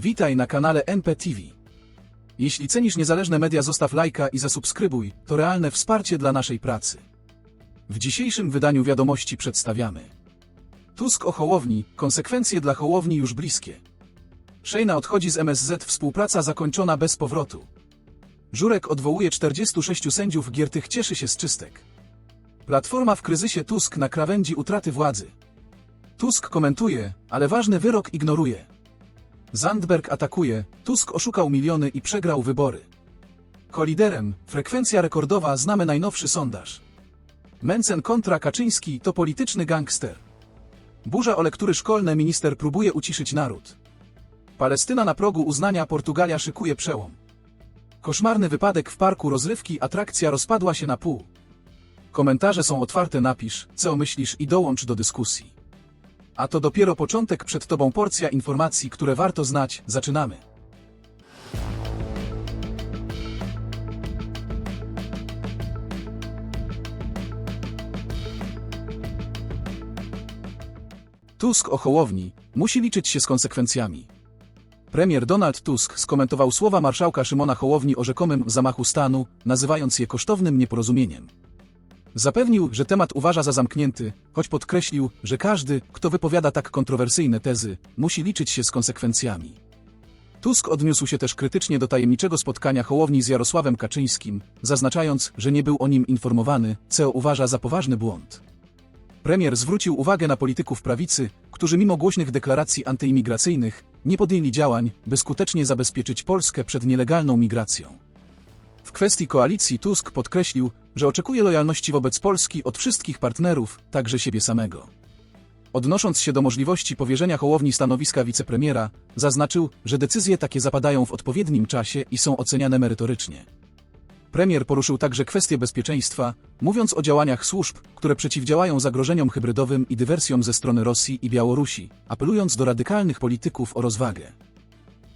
Witaj na kanale NPTV. Jeśli cenisz niezależne media, zostaw lajka i zasubskrybuj, to realne wsparcie dla naszej pracy. W dzisiejszym wydaniu wiadomości przedstawiamy Tusk o Hołowni, konsekwencje dla Hołowni już bliskie. Szejna odchodzi z MSZ, współpraca zakończona bez powrotu. Żurek odwołuje 46 sędziów, Giertych cieszy się z czystek. Platforma w kryzysie Tusk na krawędzi utraty władzy. Tusk komentuje, ale ważny wyrok ignoruje. Zandberg atakuje, Tusk oszukał miliony i przegrał wybory. Koliderem, frekwencja rekordowa, znamy najnowszy sondaż. Mencen kontra Kaczyński to polityczny gangster. Burza o lektury szkolne minister próbuje uciszyć naród. Palestyna na progu uznania Portugalia szykuje przełom. Koszmarny wypadek w parku rozrywki, atrakcja rozpadła się na pół. Komentarze są otwarte, napisz, co myślisz i dołącz do dyskusji. A to dopiero początek, przed Tobą porcja informacji, które warto znać, zaczynamy. Tusk o Hołowni musi liczyć się z konsekwencjami. Premier Donald Tusk skomentował słowa marszałka Szymona Hołowni o rzekomym zamachu stanu, nazywając je kosztownym nieporozumieniem. Zapewnił, że temat uważa za zamknięty, choć podkreślił, że każdy, kto wypowiada tak kontrowersyjne tezy, musi liczyć się z konsekwencjami. Tusk odniósł się też krytycznie do tajemniczego spotkania Hołowni z Jarosławem Kaczyńskim, zaznaczając, że nie był o nim informowany, co uważa za poważny błąd. Premier zwrócił uwagę na polityków prawicy, którzy mimo głośnych deklaracji antyimigracyjnych nie podjęli działań, by skutecznie zabezpieczyć Polskę przed nielegalną migracją. W kwestii koalicji Tusk podkreślił, że oczekuje lojalności wobec Polski od wszystkich partnerów, także siebie samego. Odnosząc się do możliwości powierzenia Hołowni stanowiska wicepremiera, zaznaczył, że decyzje takie zapadają w odpowiednim czasie i są oceniane merytorycznie. Premier poruszył także kwestię bezpieczeństwa, mówiąc o działaniach służb, które przeciwdziałają zagrożeniom hybrydowym i dywersjom ze strony Rosji i Białorusi, apelując do radykalnych polityków o rozwagę.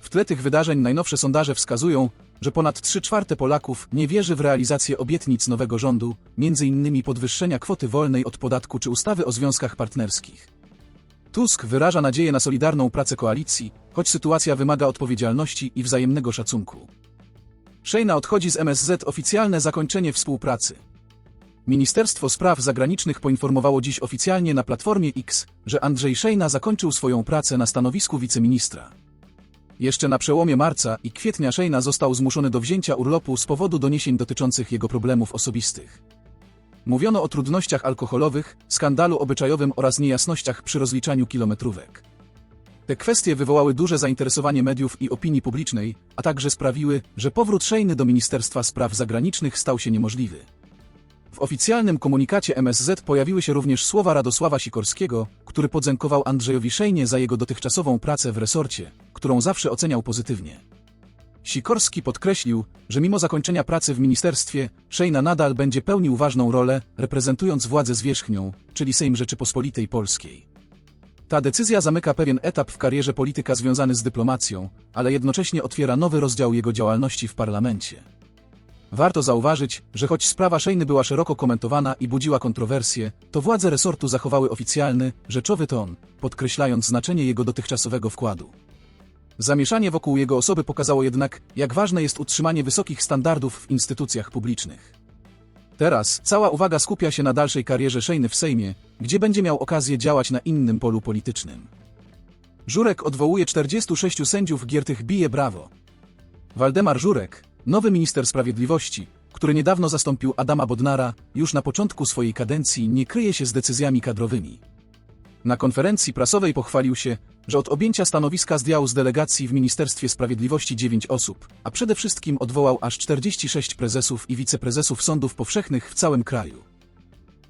W tle tych wydarzeń najnowsze sondaże wskazują, że ponad 3 czwarte Polaków nie wierzy w realizację obietnic nowego rządu, m.in. podwyższenia kwoty wolnej od podatku czy ustawy o związkach partnerskich. Tusk wyraża nadzieję na solidarną pracę koalicji, choć sytuacja wymaga odpowiedzialności i wzajemnego szacunku. Szejna odchodzi z MSZ oficjalne zakończenie współpracy. Ministerstwo Spraw Zagranicznych poinformowało dziś oficjalnie na Platformie X, że Andrzej Szejna zakończył swoją pracę na stanowisku wiceministra. Jeszcze na przełomie marca i kwietnia Szejna został zmuszony do wzięcia urlopu z powodu doniesień dotyczących jego problemów osobistych. Mówiono o trudnościach alkoholowych, skandalu obyczajowym oraz niejasnościach przy rozliczaniu kilometrówek. Te kwestie wywołały duże zainteresowanie mediów i opinii publicznej, a także sprawiły, że powrót Szejny do Ministerstwa Spraw Zagranicznych stał się niemożliwy. W oficjalnym komunikacie MSZ pojawiły się również słowa Radosława Sikorskiego, który podziękował Andrzejowi Szejnie za jego dotychczasową pracę w resorcie, którą zawsze oceniał pozytywnie. Sikorski podkreślił, że mimo zakończenia pracy w ministerstwie, Szejna nadal będzie pełnił ważną rolę, reprezentując władzę zwierzchnią, czyli Sejm Rzeczypospolitej Polskiej. Ta decyzja zamyka pewien etap w karierze polityka związany z dyplomacją, ale jednocześnie otwiera nowy rozdział jego działalności w parlamencie. Warto zauważyć, że choć sprawa Szejny była szeroko komentowana i budziła kontrowersje, to władze resortu zachowały oficjalny, rzeczowy ton, podkreślając znaczenie jego dotychczasowego wkładu. Zamieszanie wokół jego osoby pokazało jednak, jak ważne jest utrzymanie wysokich standardów w instytucjach publicznych. Teraz cała uwaga skupia się na dalszej karierze Szejny w Sejmie, gdzie będzie miał okazję działać na innym polu politycznym. Żurek odwołuje 46 sędziów Giertych bije brawo. Waldemar Żurek, nowy minister sprawiedliwości, który niedawno zastąpił Adama Bodnara, już na początku swojej kadencji nie kryje się z decyzjami kadrowymi. Na konferencji prasowej pochwalił się, że od objęcia stanowiska zdjął z delegacji w Ministerstwie Sprawiedliwości 9 osób, a przede wszystkim odwołał aż 46 prezesów i wiceprezesów sądów powszechnych w całym kraju.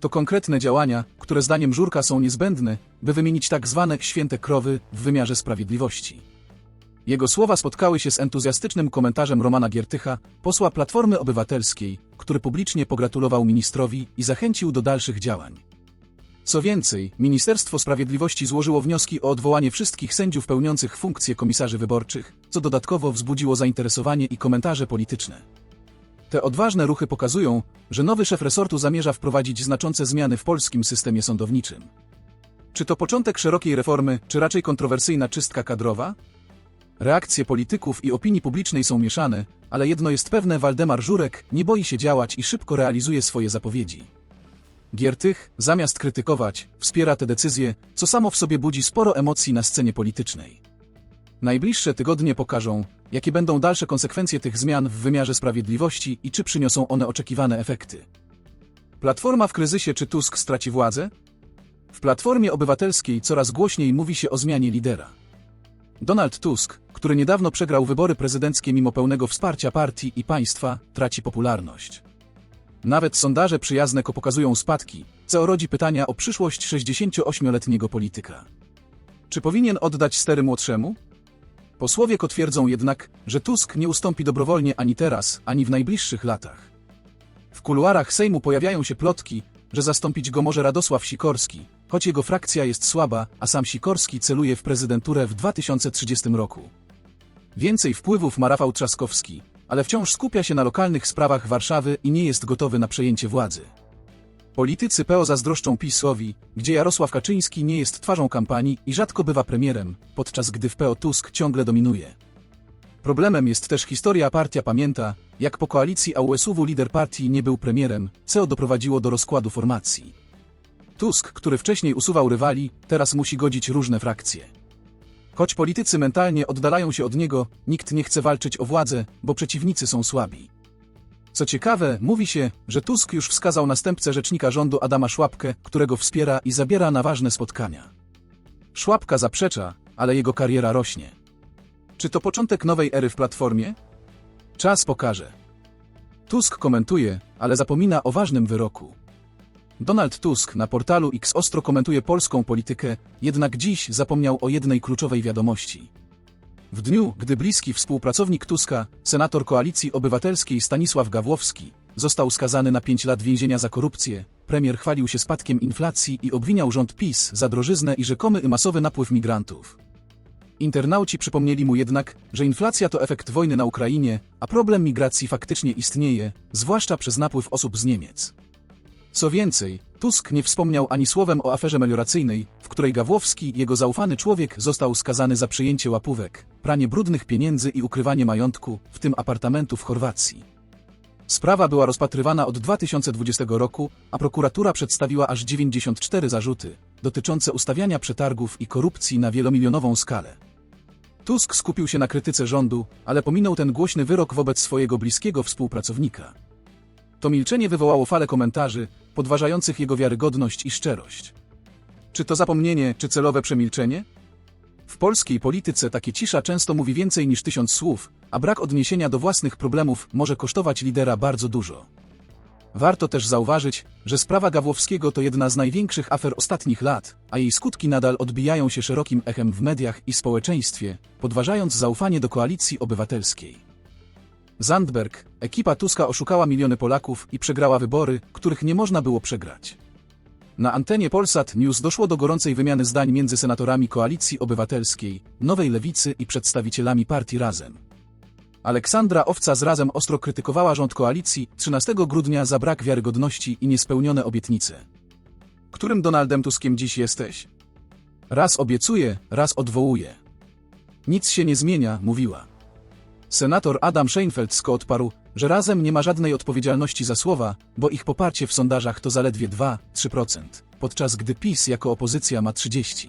To konkretne działania, które zdaniem Żurka są niezbędne, by wymienić tak zwane święte krowy w wymiarze sprawiedliwości. Jego słowa spotkały się z entuzjastycznym komentarzem Romana Giertycha, posła Platformy Obywatelskiej, który publicznie pogratulował ministrowi i zachęcił do dalszych działań. Co więcej, Ministerstwo Sprawiedliwości złożyło wnioski o odwołanie wszystkich sędziów pełniących funkcje komisarzy wyborczych, co dodatkowo wzbudziło zainteresowanie i komentarze polityczne. Te odważne ruchy pokazują, że nowy szef resortu zamierza wprowadzić znaczące zmiany w polskim systemie sądowniczym. Czy to początek szerokiej reformy, czy raczej kontrowersyjna czystka kadrowa? Reakcje polityków i opinii publicznej są mieszane, ale jedno jest pewne, Waldemar Żurek nie boi się działać i szybko realizuje swoje zapowiedzi. Giertych, zamiast krytykować, wspiera te decyzje, co samo w sobie budzi sporo emocji na scenie politycznej. Najbliższe tygodnie pokażą, jakie będą dalsze konsekwencje tych zmian w wymiarze sprawiedliwości i czy przyniosą one oczekiwane efekty. Platforma w kryzysie czy Tusk straci władzę? W Platformie Obywatelskiej coraz głośniej mówi się o zmianie lidera. Donald Tusk, który niedawno przegrał wybory prezydenckie mimo pełnego wsparcia partii i państwa, traci popularność. Nawet sondaże przyjazne ko pokazują spadki, co rodzi pytania o przyszłość 68-letniego polityka. Czy powinien oddać stery młodszemu? Posłowie ko twierdzą jednak, że Tusk nie ustąpi dobrowolnie ani teraz, ani w najbliższych latach. W kuluarach Sejmu pojawiają się plotki, że zastąpić go może Radosław Sikorski, choć jego frakcja jest słaba, a sam Sikorski celuje w prezydenturę w 2030 roku. Więcej wpływów ma Rafał Trzaskowski, ale wciąż skupia się na lokalnych sprawach Warszawy i nie jest gotowy na przejęcie władzy. Politycy PO zazdroszczą PiSowi, gdzie Jarosław Kaczyński nie jest twarzą kampanii i rzadko bywa premierem, podczas gdy w PO Tusk ciągle dominuje. Problemem jest też historia partia pamięta, jak po koalicji AUSUW lider partii nie był premierem, co doprowadziło do rozkładu formacji. Tusk, który wcześniej usuwał rywali, teraz musi godzić różne frakcje. Choć politycy mentalnie oddalają się od niego, nikt nie chce walczyć o władzę, bo przeciwnicy są słabi. Co ciekawe, mówi się, że Tusk już wskazał następcę rzecznika rządu Adama Szłapkę, którego wspiera i zabiera na ważne spotkania. Szłapka zaprzecza, ale jego kariera rośnie. Czy to początek nowej ery w Platformie? Czas pokaże. Tusk komentuje, ale zapomina o ważnym wyroku. Donald Tusk na portalu X ostro komentuje polską politykę, jednak dziś zapomniał o jednej kluczowej wiadomości. W dniu, gdy bliski współpracownik Tuska, senator Koalicji Obywatelskiej Stanisław Gawłowski, został skazany na 5 lat więzienia za korupcję, premier chwalił się spadkiem inflacji i obwiniał rząd PiS za drożyznę i rzekomy i masowy napływ migrantów. Internauci przypomnieli mu jednak, że inflacja to efekt wojny na Ukrainie, a problem migracji faktycznie istnieje, zwłaszcza przez napływ osób z Niemiec. Co więcej, Tusk nie wspomniał ani słowem o aferze melioracyjnej, w której Gawłowski, jego zaufany człowiek, został skazany za przyjęcie łapówek, pranie brudnych pieniędzy i ukrywanie majątku, w tym apartamentu w Chorwacji. Sprawa była rozpatrywana od 2020 roku, a prokuratura przedstawiła aż 94 zarzuty, dotyczące ustawiania przetargów i korupcji na wielomilionową skalę. Tusk skupił się na krytyce rządu, ale pominął ten głośny wyrok wobec swojego bliskiego współpracownika. To milczenie wywołało falę komentarzy, podważających jego wiarygodność i szczerość. Czy to zapomnienie, czy celowe przemilczenie? W polskiej polityce takie cisza często mówi więcej niż tysiąc słów, a brak odniesienia do własnych problemów może kosztować lidera bardzo dużo. Warto też zauważyć, że sprawa Gawłowskiego to jedna z największych afer ostatnich lat, a jej skutki nadal odbijają się szerokim echem w mediach i społeczeństwie, podważając zaufanie do koalicji obywatelskiej. Zandberg, ekipa Tuska oszukała miliony Polaków i przegrała wybory, których nie można było przegrać. Na antenie Polsat News doszło do gorącej wymiany zdań między senatorami Koalicji Obywatelskiej, Nowej Lewicy i przedstawicielami partii Razem. Aleksandra Owca z Razem ostro krytykowała rząd koalicji 13 grudnia za brak wiarygodności i niespełnione obietnice. Którym Donaldem Tuskiem dziś jesteś? Raz obiecuje, raz odwołuje. Nic się nie zmienia, mówiła. Senator Adam Scheinfeldsko odparł, że razem nie ma żadnej odpowiedzialności za słowa, bo ich poparcie w sondażach to zaledwie 2-3%, podczas gdy PiS jako opozycja ma 30%.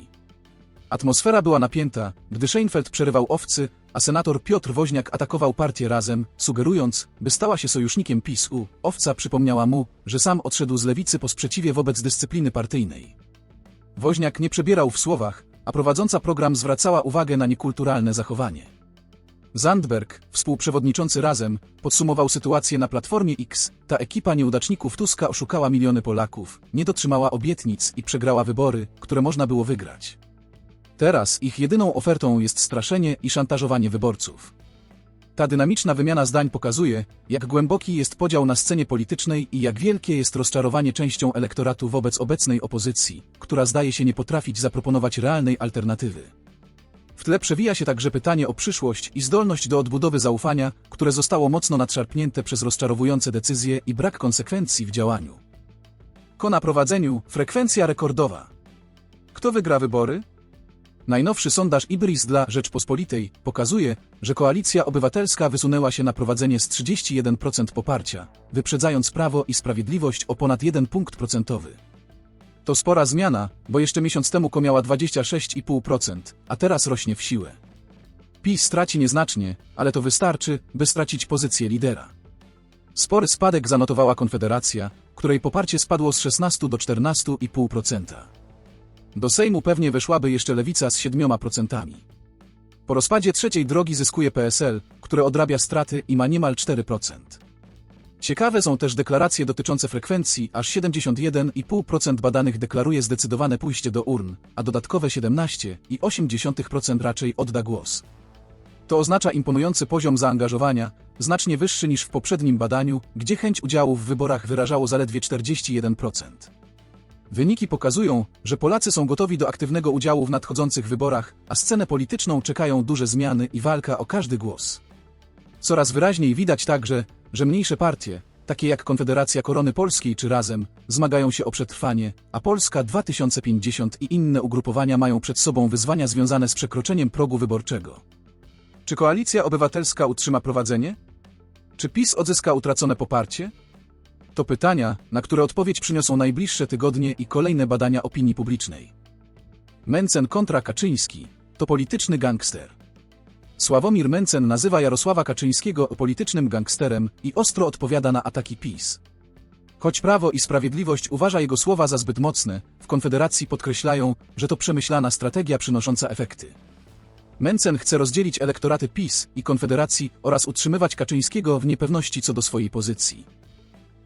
Atmosfera była napięta, gdy Scheinfeld przerywał owcy, a senator Piotr Woźniak atakował partię razem, sugerując, by stała się sojusznikiem PiS-u. Owca przypomniała mu, że sam odszedł z lewicy po sprzeciwie wobec dyscypliny partyjnej. Woźniak nie przebierał w słowach, a prowadząca program zwracała uwagę na niekulturalne zachowanie. Zandberg, współprzewodniczący Razem, podsumował sytuację na Platformie X. Ta ekipa nieudaczników Tuska oszukała miliony Polaków, nie dotrzymała obietnic i przegrała wybory, które można było wygrać. Teraz ich jedyną ofertą jest straszenie i szantażowanie wyborców. Ta dynamiczna wymiana zdań pokazuje, jak głęboki jest podział na scenie politycznej i jak wielkie jest rozczarowanie częścią elektoratu wobec obecnej opozycji, która zdaje się nie potrafić zaproponować realnej alternatywy. W tle przewija się także pytanie o przyszłość i zdolność do odbudowy zaufania, które zostało mocno nadszarpnięte przez rozczarowujące decyzje i brak konsekwencji w działaniu. Ko na prowadzeniu, frekwencja rekordowa. Kto wygra wybory? Najnowszy sondaż Ibris dla Rzeczpospolitej pokazuje, że Koalicja Obywatelska wysunęła się na prowadzenie z 31% poparcia, wyprzedzając Prawo i Sprawiedliwość o ponad 1 punkt procentowy. To spora zmiana, bo jeszcze miesiąc temu komiała 26,5%, a teraz rośnie w siłę. PiS straci nieznacznie, ale to wystarczy, by stracić pozycję lidera. Spory spadek zanotowała Konfederacja, której poparcie spadło z 16 do 14,5%. Do Sejmu pewnie weszłaby jeszcze Lewica z 7%. Po rozpadzie trzeciej drogi zyskuje PSL, które odrabia straty i ma niemal 4%. Ciekawe są też deklaracje dotyczące frekwencji, aż 71,5% badanych deklaruje zdecydowane pójście do urn, a dodatkowe 17,8% raczej odda głos. To oznacza imponujący poziom zaangażowania, znacznie wyższy niż w poprzednim badaniu, gdzie chęć udziału w wyborach wyrażało zaledwie 41%. Wyniki pokazują, że Polacy są gotowi do aktywnego udziału w nadchodzących wyborach, a scenę polityczną czekają duże zmiany i walka o każdy głos. Coraz wyraźniej widać także, że mniejsze partie, takie jak Konfederacja Korony Polskiej czy Razem, zmagają się o przetrwanie, a Polska 2050 i inne ugrupowania mają przed sobą wyzwania związane z przekroczeniem progu wyborczego. Czy Koalicja Obywatelska utrzyma prowadzenie? Czy PiS odzyska utracone poparcie? To pytania, na które odpowiedź przyniosą najbliższe tygodnie i kolejne badania opinii publicznej. Mencen kontra Kaczyński to polityczny gangster. Sławomir Mencen nazywa Jarosława Kaczyńskiego politycznym gangsterem i ostro odpowiada na ataki PiS. Choć Prawo i Sprawiedliwość uważa jego słowa za zbyt mocne, w Konfederacji podkreślają, że to przemyślana strategia przynosząca efekty. Mencen chce rozdzielić elektoraty PiS i Konfederacji oraz utrzymywać Kaczyńskiego w niepewności co do swojej pozycji.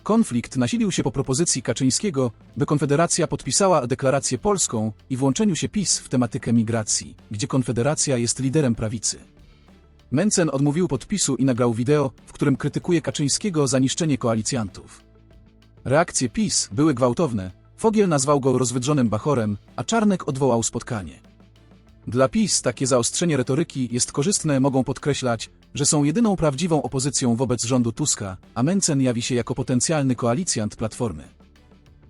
Konflikt nasilił się po propozycji Kaczyńskiego, by Konfederacja podpisała deklarację polską i włączeniu się PiS w tematykę migracji, gdzie Konfederacja jest liderem prawicy. Mencen odmówił podpisu i nagrał wideo, w którym krytykuje Kaczyńskiego za niszczenie koalicjantów. Reakcje PiS były gwałtowne, Fogiel nazwał go rozwydrzonym bachorem, a Czarnek odwołał spotkanie. Dla PiS takie zaostrzenie retoryki jest korzystne, mogą podkreślać, że są jedyną prawdziwą opozycją wobec rządu Tuska, a Mencen jawi się jako potencjalny koalicjant Platformy.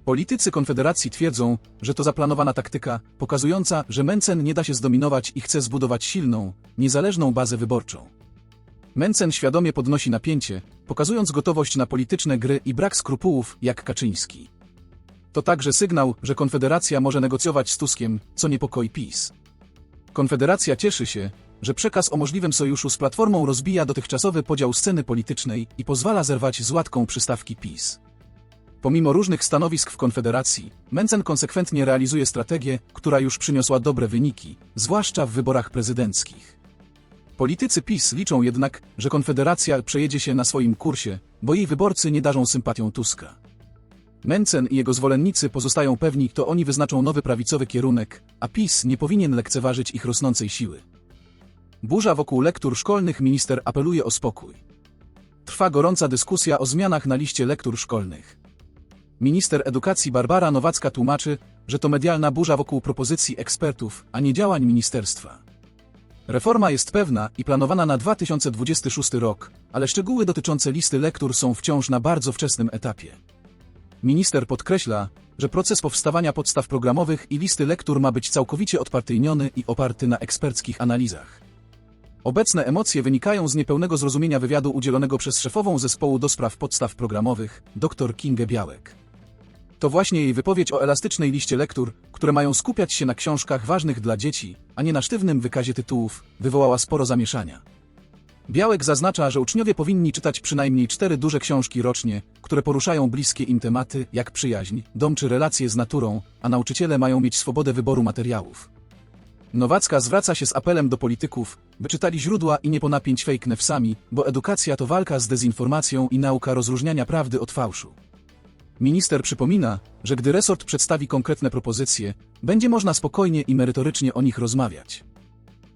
Politycy Konfederacji twierdzą, że to zaplanowana taktyka, pokazująca, że Mencen nie da się zdominować i chce zbudować silną, niezależną bazę wyborczą. Mencen świadomie podnosi napięcie, pokazując gotowość na polityczne gry i brak skrupułów, jak Kaczyński. To także sygnał, że Konfederacja może negocjować z Tuskiem, co niepokoi PiS. Konfederacja cieszy się, że przekaz o możliwym sojuszu z Platformą rozbija dotychczasowy podział sceny politycznej i pozwala zerwać z łatką przystawki PiS. Pomimo różnych stanowisk w Konfederacji, Mencen konsekwentnie realizuje strategię, która już przyniosła dobre wyniki, zwłaszcza w wyborach prezydenckich. Politycy PiS liczą jednak, że Konfederacja przejedzie się na swoim kursie, bo jej wyborcy nie darzą sympatią Tuska. Mencen i jego zwolennicy pozostają pewni, to oni wyznaczą nowy prawicowy kierunek, a PiS nie powinien lekceważyć ich rosnącej siły. Burza wokół lektur szkolnych minister apeluje o spokój. Trwa gorąca dyskusja o zmianach na liście lektur szkolnych. Minister edukacji Barbara Nowacka tłumaczy, że to medialna burza wokół propozycji ekspertów, a nie działań ministerstwa. Reforma jest pewna i planowana na 2026 rok, ale szczegóły dotyczące listy lektur są wciąż na bardzo wczesnym etapie. Minister podkreśla, że proces powstawania podstaw programowych i listy lektur ma być całkowicie odpartyjniony i oparty na eksperckich analizach. Obecne emocje wynikają z niepełnego zrozumienia wywiadu udzielonego przez szefową zespołu do spraw podstaw programowych, dr Kingę Białek. To właśnie jej wypowiedź o elastycznej liście lektur, które mają skupiać się na książkach ważnych dla dzieci, a nie na sztywnym wykazie tytułów, wywołała sporo zamieszania. Białek zaznacza, że uczniowie powinni czytać przynajmniej cztery duże książki rocznie, które poruszają bliskie im tematy, jak przyjaźń, dom czy relacje z naturą, a nauczyciele mają mieć swobodę wyboru materiałów. Nowacka zwraca się z apelem do polityków, by czytali źródła i nie ponapięć fake newsami, bo edukacja to walka z dezinformacją i nauka rozróżniania prawdy od fałszu. Minister przypomina, że gdy resort przedstawi konkretne propozycje, będzie można spokojnie i merytorycznie o nich rozmawiać.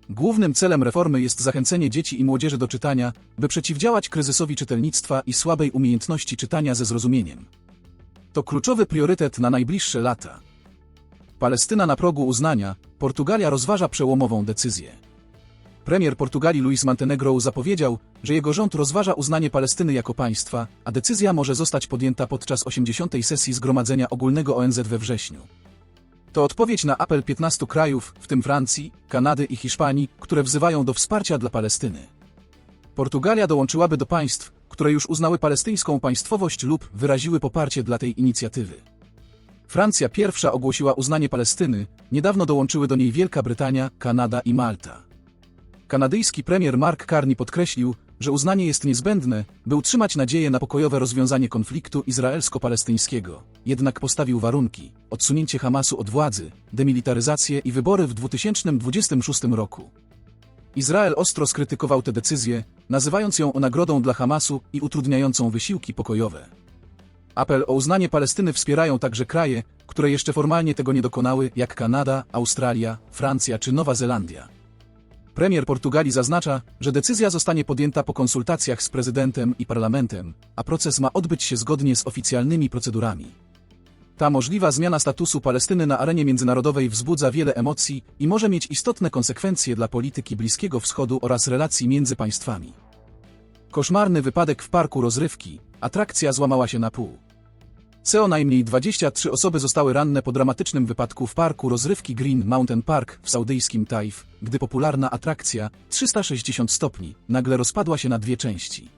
Głównym celem reformy jest zachęcenie dzieci i młodzieży do czytania, by przeciwdziałać kryzysowi czytelnictwa i słabej umiejętności czytania ze zrozumieniem. To kluczowy priorytet na najbliższe lata. Palestyna na progu uznania, Portugalia rozważa przełomową decyzję. Premier Portugalii Luis Montenegro zapowiedział, że jego rząd rozważa uznanie Palestyny jako państwa, a decyzja może zostać podjęta podczas 80. sesji Zgromadzenia Ogólnego ONZ we wrześniu. To odpowiedź na apel 15 krajów, w tym Francji, Kanady i Hiszpanii, które wzywają do wsparcia dla Palestyny. Portugalia dołączyłaby do państw, które już uznały palestyńską państwowość lub wyraziły poparcie dla tej inicjatywy. Francja pierwsza ogłosiła uznanie Palestyny, niedawno dołączyły do niej Wielka Brytania, Kanada i Malta. Kanadyjski premier Mark Carney podkreślił, że uznanie jest niezbędne, by utrzymać nadzieję na pokojowe rozwiązanie konfliktu izraelsko-palestyńskiego. Jednak postawił warunki: odsunięcie Hamasu od władzy, demilitaryzację i wybory w 2026 roku. Izrael ostro skrytykował tę decyzję, nazywając ją nagrodą dla Hamasu i utrudniającą wysiłki pokojowe. Apel o uznanie Palestyny wspierają także kraje, które jeszcze formalnie tego nie dokonały, jak Kanada, Australia, Francja czy Nowa Zelandia. Premier Portugalii zaznacza, że decyzja zostanie podjęta po konsultacjach z prezydentem i parlamentem, a proces ma odbyć się zgodnie z oficjalnymi procedurami. Ta możliwa zmiana statusu Palestyny na arenie międzynarodowej wzbudza wiele emocji i może mieć istotne konsekwencje dla polityki Bliskiego Wschodu oraz relacji między państwami. Koszmarny wypadek w parku rozrywki, atrakcja złamała się na pół. Co najmniej 23 osoby zostały ranne po dramatycznym wypadku w parku rozrywki Green Mountain Park w saudyjskim Taif, gdy popularna atrakcja 360 stopni nagle rozpadła się na dwie części.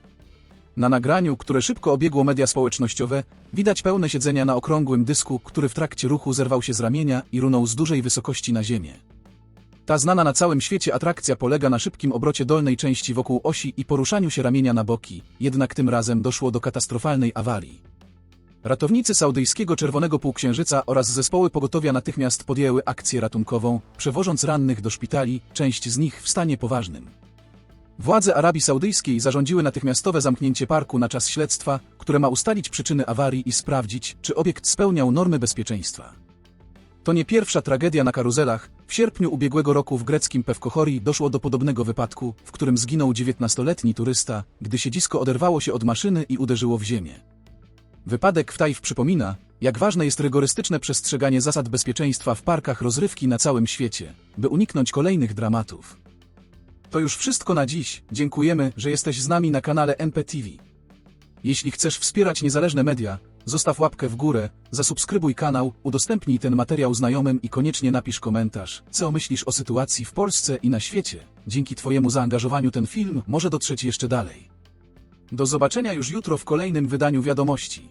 Na nagraniu, które szybko obiegło media społecznościowe, widać pełne siedzenia na okrągłym dysku, który w trakcie ruchu zerwał się z ramienia i runął z dużej wysokości na ziemię. Ta znana na całym świecie atrakcja polega na szybkim obrocie dolnej części wokół osi i poruszaniu się ramienia na boki, jednak tym razem doszło do katastrofalnej awarii. Ratownicy saudyjskiego Czerwonego Półksiężyca oraz zespoły pogotowia natychmiast podjęły akcję ratunkową, przewożąc rannych do szpitali, część z nich w stanie poważnym. Władze Arabii Saudyjskiej zarządziły natychmiastowe zamknięcie parku na czas śledztwa, które ma ustalić przyczyny awarii i sprawdzić, czy obiekt spełniał normy bezpieczeństwa. To nie pierwsza tragedia na karuzelach. W sierpniu ubiegłego roku w greckim Pewkochorii doszło do podobnego wypadku, w którym zginął 19-letni turysta, gdy siedzisko oderwało się od maszyny i uderzyło w ziemię. Wypadek w Tajf przypomina, jak ważne jest rygorystyczne przestrzeganie zasad bezpieczeństwa w parkach rozrywki na całym świecie, by uniknąć kolejnych dramatów. To już wszystko na dziś. Dziękujemy, że jesteś z nami na kanale NPTV. Jeśli chcesz wspierać niezależne media, zostaw łapkę w górę, zasubskrybuj kanał, udostępnij ten materiał znajomym i koniecznie napisz komentarz, co myślisz o sytuacji w Polsce i na świecie. Dzięki Twojemu zaangażowaniu ten film może dotrzeć jeszcze dalej. Do zobaczenia już jutro w kolejnym wydaniu wiadomości.